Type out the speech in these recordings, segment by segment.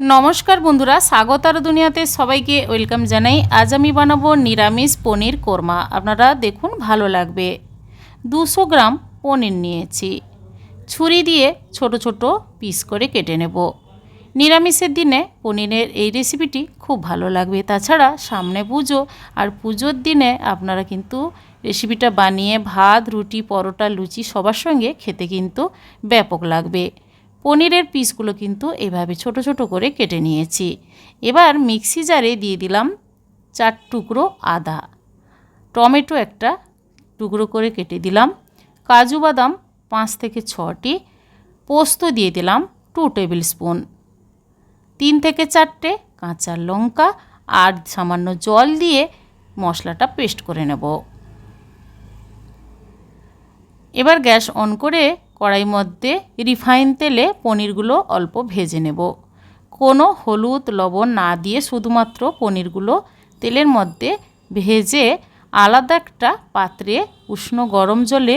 নমস্কার বন্ধুরা, স্বাগত আর দুনিয়াতে সবাইকে ওয়েলকাম জানাই। আজ আমি বানাবো নিরামিষ পনির কোরমা। আপনারা দেখুন, ভালো লাগবে। দুশো গ্রাম পনির নিয়েছি। ছুরি দিয়ে ছোট ছোট পিস করে কেটে নেব। নিরামিষের দিনে পনিরের এই রেসিপিটি খুব ভালো লাগবে। তাছাড়া সামনে পুজো আর পুজোর দিনে আপনারা কিন্তু রেসিপিটা বানিয়ে ভাত, রুটি, পরোটা, লুচি সবার সঙ্গে খেতে কিন্তু ব্যাপক লাগবে। পনিরের পিসগুলো কিন্তু এভাবে ছোট ছোট করে কেটে নিয়েছি। এবার মিক্সি জারে দিয়ে দিলাম চার টুকরো আদা। টমেটো একটা টুকরো করে কেটে দিলাম। কাজু বাদাম পাঁচ থেকে ছটি। পোস্ত দিয়ে দিলাম টু টেবিল স্পুন। তিন থেকে চারটে কাঁচা লঙ্কা আর সামান্য জল দিয়ে মশলাটা পেস্ট করে নেব। এবার গ্যাস অন করে কড়াই মধ্যে রিফাইন তেলে পনিরগুলো অল্প ভেজে নেব। কোনো হলুদ, লবণ না দিয়ে শুধুমাত্র পনিরগুলো তেলের মধ্যে ভেজে আলাদা একটা পাত্রে উষ্ণ গরম জলে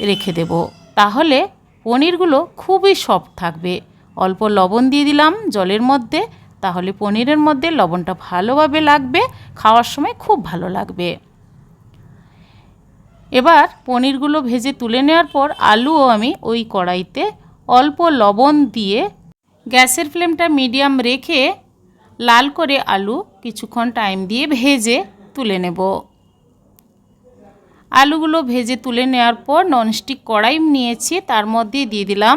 রেখে দেব। তাহলে পনিরগুলো খুবই সফট থাকবে। অল্প লবণ দিয়ে দিলাম জলের মধ্যে, তাহলে পনিরের মধ্যে লবণটা ভালোভাবে লাগবে, খাওয়ার সময় খুব ভালো লাগবে। এবার পনিরগুলো ভেজে তুলে নেওয়ার পর আলুও আমি ওই কড়াইতে অল্প লবণ দিয়ে গ্যাসের ফ্লেমটা মিডিয়াম রেখে লাল করে আলু কিছুক্ষণ টাইম দিয়ে ভেজে তুলে নেব। আলুগুলো ভেজে তুলে নেওয়ার পর ননস্টিক কড়াই নিয়েছি, তার মধ্যে দিয়ে দিলাম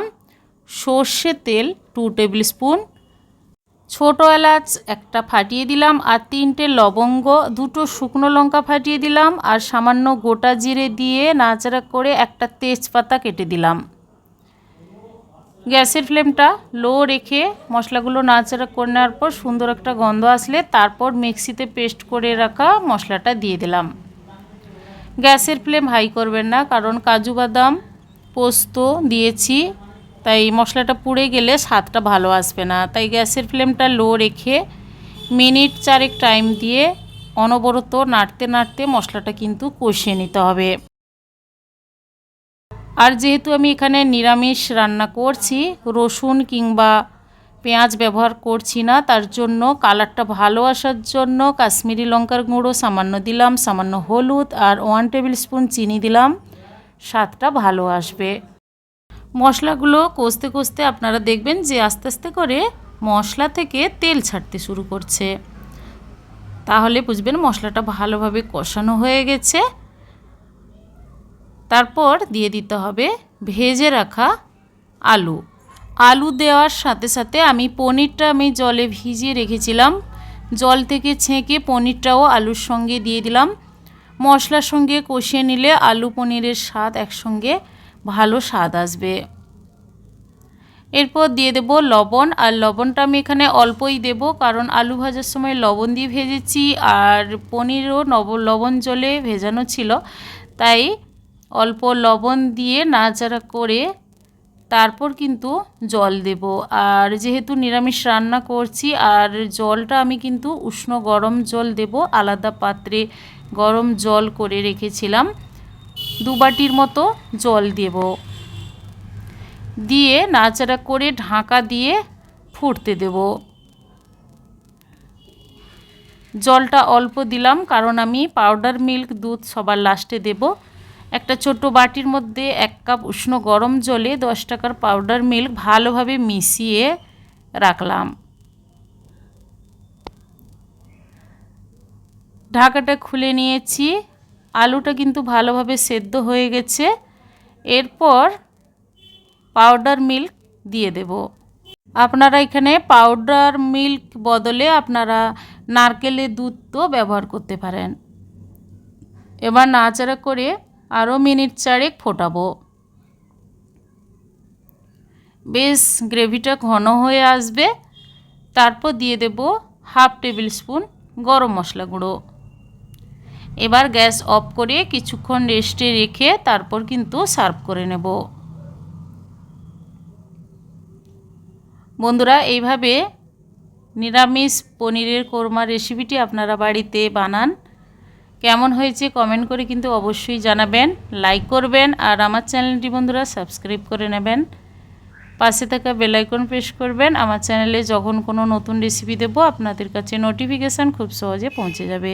সর্ষে তেল টু টেবিল স্পুন ছোটো এলাচ একটা ফাটিয়ে দিলাম আর তিনটে লবঙ্গ, দুটো শুকনো লঙ্কা ফাটিয়ে দিলাম আর সামান্য গোটা জিরে দিয়ে নাচড়া করে একটা তেজপাতা কেটে দিলাম। গ্যাসের ফ্লেমটা লো রেখে মশলাগুলো নাচড়া করে নেওয়ার পর সুন্দর একটা গন্ধ আসলে তারপর মিক্সিতে পেস্ট করে রাখা মশলাটা দিয়ে দিলাম। গ্যাসের ফ্লেম হাই করবেন না, কারণ কাজু বাদাম, পোস্ত দিয়েছি তাই মশলাটা পুড়ে গেলে স্বাদটা ভালো আসবে না। তাই গ্যাসের ফ্লেমটা লো রেখে মিনিট চারেক টাইম দিয়ে অনবরত নাড়তে নাড়তে মশলাটা কিন্তু কষিয়ে নিতে হবে। আর যেহেতু আমি এখানে নিরামিষ রান্না করছি, রসুন কিংবা পেঁয়াজ ব্যবহার করছি না, তার জন্য কালারটা ভালো আসার জন্য কাশ্মীরি লঙ্কার গুঁড়ো, সামান্য দিলাম, সামান্য হলুদ আর ওয়ান টেবিল স্পুন চিনি দিলাম, স্বাদটা ভালো আসবে। মশলাগুলো কষতে কষতে আপনারা দেখবেন যে আস্তে আস্তে করে মশলা থেকে তেল ছাড়তে শুরু করছে। তাহলে বুঝবেন মশলাটা ভালোভাবে কষানো হয়ে গেছে। তারপর দিয়ে দিতে হবে ভেজে রাখা আলু। আলু দেওয়ার সাথে সাথে আমি পনিরটা আমি জলে ভিজিয়ে রেখেছিলাম। জল থেকে ছেঁকে পনিরটাও আলুর সঙ্গে দিয়ে দিলাম। মশলার সঙ্গে কষিয়ে নিলে আলু পনিরের স্বাদ একসঙ্গে ভালো স্বাদ আসবে। এরপর দিয়ে দেব লবণ, আর লবণটা আমি এখানে অল্পই দেব, কারণ আলু ভাজার সময় লবণ দিয়ে ভেজেছি, আর পনিরও নব, লবণ জলে ভেজানো ছিল। তাই অল্প লবণ দিয়ে নাড়াচাড়া করে তারপর কিন্তু জল দেব। আর যেহেতু নিরামিষ রান্না করছি, আর জলটা আমি কিন্তু উষ্ণ গরম জল দেব, আলাদা পাত্রে গরম জল করে রেখেছিলাম। দু বাটির মতো জল দেব। দিয়ে নাড়াচাড়া করে ঢাকা দিয়ে ফুটতে দেব। জলটা অল্প দিলাম কারণ আমি পাউডার মিল্ক দুধ সবার লাস্টে দেব। একটা ছোট বাটির মধ্যে এক কাপ উষ্ণ গরম জলে দশ টাকার পাউডার মিল্ক ভালোভাবে মিশিয়ে রাখলাম। ঢাকাটা খুলে নিয়েছি। আলুটা কিন্তু ভালোভাবে সেদ্ধ হয়ে গেছে। এরপর পাউডার মিল্ক দিয়ে দেব। আপনারা এখানে পাউডার মিল্ক বদলে আপনারা নারকেলের দুধ তো ব্যবহার করতে পারেন। এবার নাচাড়া করে আরও মিনিট চারেক ফোটাবো। বেশ গ্রেভিটা ঘন হয়ে আসবে। তারপর দিয়ে দেব হাফ টেবিল স্পুন গরম মশলা গুঁড়ো। এবার গ্যাস অফ করে কিছুক্ষণ রেস্টে রেখে তারপর কিন্তু সার্ভ করে নেব। বন্ধুরা, এইভাবে নিরামিষ পনিরের কোরমা রেসিপিটি আপনারা বাড়িতে বানান। কেমন হয়েছে কমেন্ট করে কিন্তু অবশ্যই জানাবেন, লাইক করবেন আর আমার চ্যানেলটি বন্ধুরা সাবস্ক্রাইব করে নেবেন। পাশে থাকা বেলাইকন প্রেস করবেন, আমার চ্যানেলে যখন কোনো নতুন রেসিপি দেবো, আপনাদের কাছে নোটিফিকেশান খুব সহজে পৌঁছে যাবে।